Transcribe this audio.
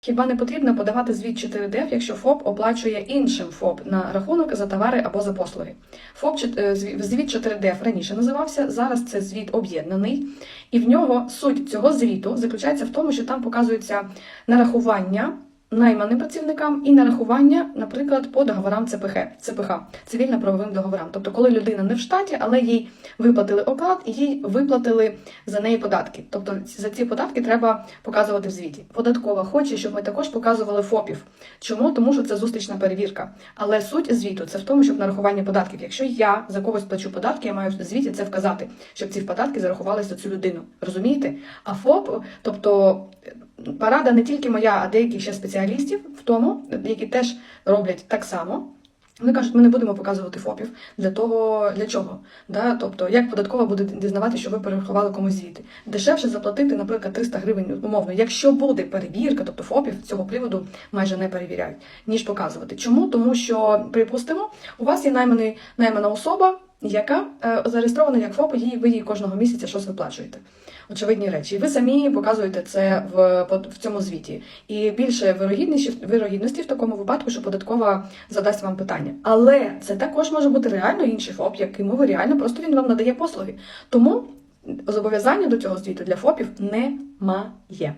Хіба не потрібно подавати звіт 4ДФ, якщо ФОП оплачує іншим ФОП на рахунок за товари або за послуги? ФОП е, зві- звіт 4ДФ раніше називався, зараз це звіт об'єднаний, і в нього суть цього звіту заключається в тому, що там показується нарахування найманим працівникам і нарахування, наприклад, по договорам ЦПХ, ЦПХ, цивільно-правовим договорам. Тобто, коли людина не в штаті, але їй виплатили оклад і їй виплатили за неї податки. Тобто за ці податки треба показувати в звіті. Податкова хоче, щоб ми також показували ФОПів. Чому? Тому що це зустрічна перевірка. Але суть звіту це в тому, щоб нарахування податків. Якщо я за когось плачу податки, я маю в звіті це вказати, щоб ці податки зарахувалися цю людину. Розумієте? А ФОП, тобто порада не тільки моя, а деяких ще спеціалістів в тому, які теж роблять так само. Вони кажуть, ми не будемо показувати ФОПів для того, для чого? Да? Тобто, як податкова буде дізнавати, що ви перерахували комусь звіти? Дешевше заплатити, наприклад, 300 гривень умовно, якщо буде перевірка, тобто ФОПів цього приводу майже не перевіряють, ніж показувати. Чому? Тому що, припустимо, у вас є наймана особа, яка е, зареєстрована як ФОП, їй ви їй кожного місяця щось виплачуєте. Очевидні речі. І ви самі показуєте це в, в цьому звіті. І більше вирогідності, в такому випадку, що податкова задасть вам питання. Але це також може бути реально інший ФОП, якому ви реально просто він вам надає послуги. Тому зобов'язання до цього звіту для ФОПів немає.